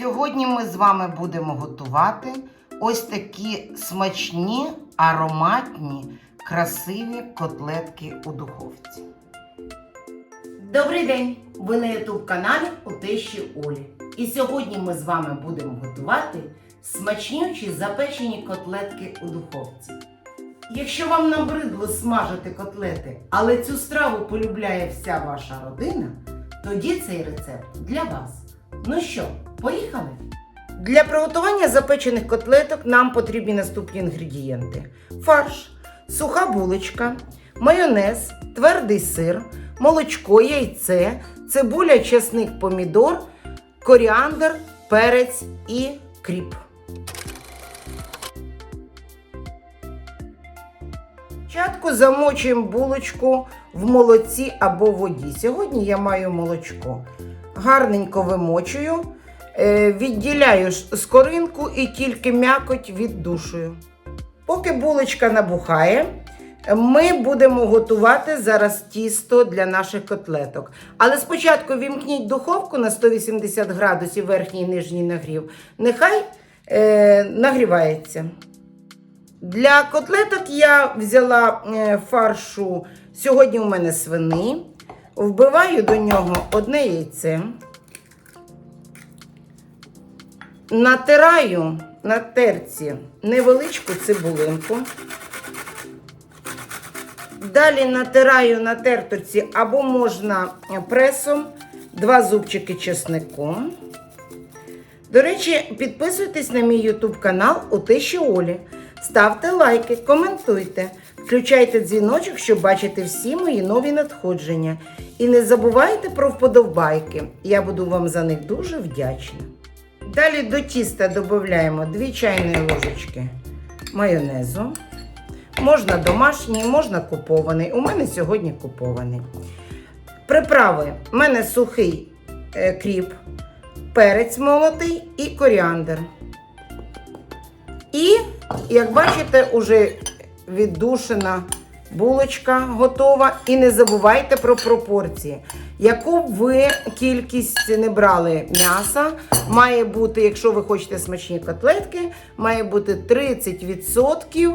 Сьогодні ми з вами будемо готувати ось такі смачні, ароматні, красиві котлетки у духовці. Добрий день! Ви на YouTube каналі у Тещі Олі. І сьогодні ми з вами будемо готувати смачнючі запечені котлетки у духовці. Якщо вам набридло смажити котлети, але цю страву полюбляє вся ваша родина, тоді цей рецепт для вас. Ну що, поїхали? Для приготування запечених котлеток нам потрібні наступні інгредієнти: фарш, суха булочка, майонез, твердий сир, молочко, яйце, цибуля, чесник, помідор, коріандр, перець і кріп. Спочатку замочуємо булочку в молоці або воді. Сьогодні я маю молочко. Гарненько вимочую, відділяю ж скоринку і тільки м'якоть віддушую. Поки булочка набухає, ми будемо готувати зараз тісто для наших котлеток. Але спочатку вімкніть духовку на 180 градусів верхній і нижній нагрів. Нехай е, нагрівається. Для котлеток я взяла е, фаршу. Сьогодні у мене свини. Вбиваю до нього одне яйце. Натираю на терці невеличку цибулинку. Далі натираю на терторці або можна пресом два зубчики чеснику. До речі, підписуйтесь на мій YouTube канал у Тиші Олі. Ставте лайки, коментуйте, включайте дзвіночок, щоб бачити всі мої нові надходження. І не забувайте про вподобайки. Я буду вам за них дуже вдячна. Далі до тіста додаємо 2 чайні ложечки майонезу. Можна домашній, можна купований. У мене сьогодні купований. Приправи. У мене сухий е, кріп, перець молотий і коріандр. І, як бачите, уже віддушена булочка готова. І не забувайте про пропорції. Яку б ви кількість не брали м'яса, має бути, якщо ви хочете смачні котлетки, має бути 30%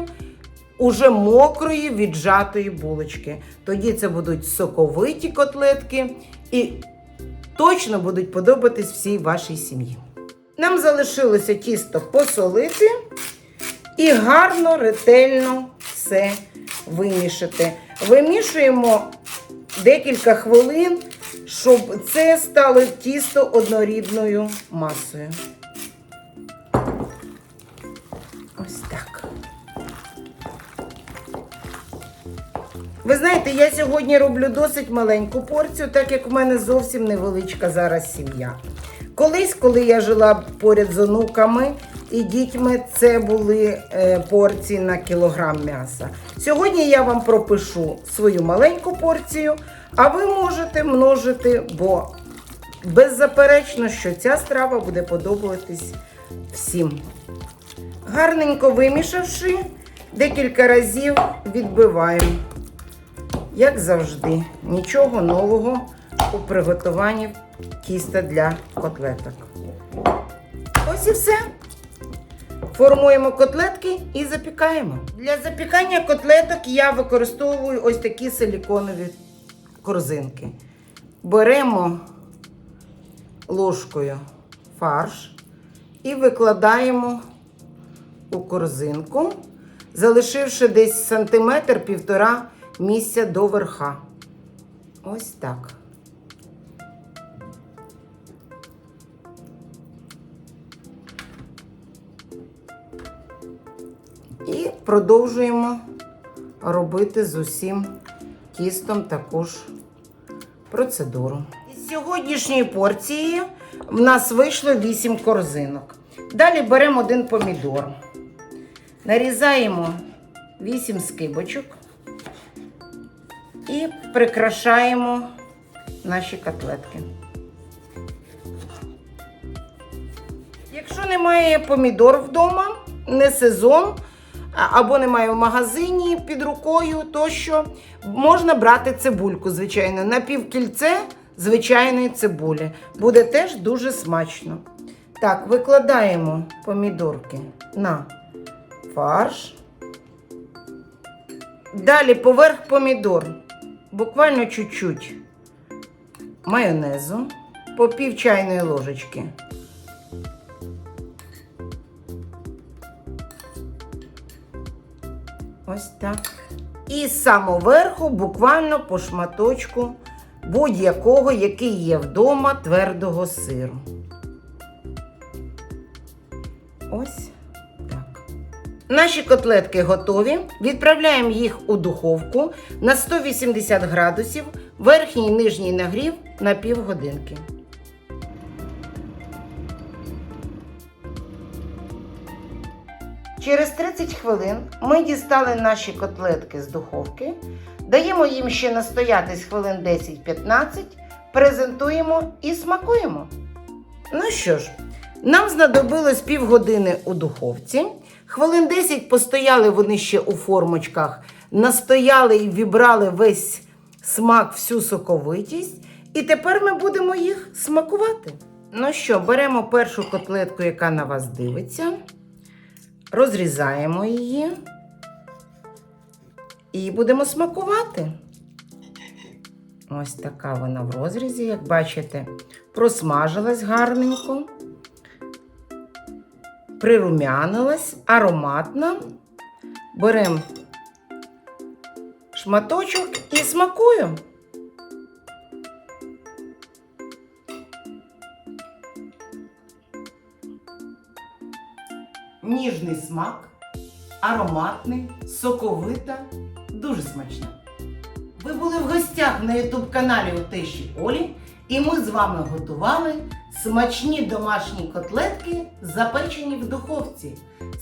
уже мокрої віджатої булочки. Тоді це будуть соковиті котлетки і точно будуть подобатись всій вашій сім'ї. Нам залишилося тісто посолити і гарно, ретельно все вимішати. Вимішуємо декілька хвилин, щоб це стало тісто однорідною масою. Ось так. Ви знаєте, я сьогодні роблю досить маленьку порцію, так як у мене зовсім невеличка зараз сім'я. Колись, коли я жила поряд з онуками і дітьми, це були е, порції на кілограм м'яса. Сьогодні я вам пропишу свою маленьку порцію, а ви можете множити, бо беззаперечно, що ця страва буде подобатись всім. Гарненько вимішавши, декілька разів відбиваємо. Як завжди, нічого нового у приготуванні тіста для котлеток. Ось і все. Формуємо котлетки і запікаємо. Для запікання котлеток я використовую ось такі силіконові корзинки. Беремо ложкою фарш і викладаємо у корзинку, залишивши десь сантиметр-півтора місця до верха. Ось так. І продовжуємо робити з усім тістом таку ж процедуру. Із сьогоднішньої порції в нас вийшло 8 корзинок. Далі беремо один помідор, нарізаємо 8 скибочок і прикрашаємо наші котлетки. Якщо немає помідор вдома, не сезон, або немає в магазині під рукою, тощо можна брати цибульку, звичайно, на півкільце звичайної цибулі. Буде теж дуже смачно. Так, викладаємо помідорки на фарш. Далі поверх помідор. Буквально чуть-чуть майонезу по пів чайної ложечки. Ось так. І з самого верху буквально по шматочку будь-якого, який є вдома, твердого сиру. Ось так. Наші котлетки готові. Відправляємо їх у духовку на 180 градусів, верхній і нижній нагрів на півгодинки. Через 30 хвилин ми дістали наші котлетки з духовки, даємо їм ще настоятись хвилин 10-15, презентуємо і смакуємо. Ну що ж, нам знадобилось півгодини у духовці. Хвилин 10 постояли вони ще у формочках, настояли і вібрали весь смак, всю соковитість. І тепер ми будемо їх смакувати. Ну що, беремо першу котлетку, яка на вас дивиться. Розрізаємо її і будемо смакувати. Ось така вона в розрізі, як бачите, просмажилась гарненько, прирумянилась, ароматна. Беремо шматочок і смакуємо. Ніжний смак, ароматний, соковита, дуже смачна. Ви були в гостях на ютуб каналі у Тиші Олі, і ми з вами готували смачні домашні котлетки, запечені в духовці.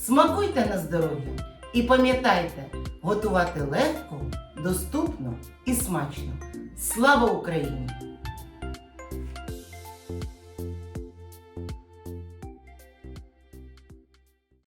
Смакуйте на здоров'я і пам'ятайте, готувати легко, доступно і смачно. Слава Україні!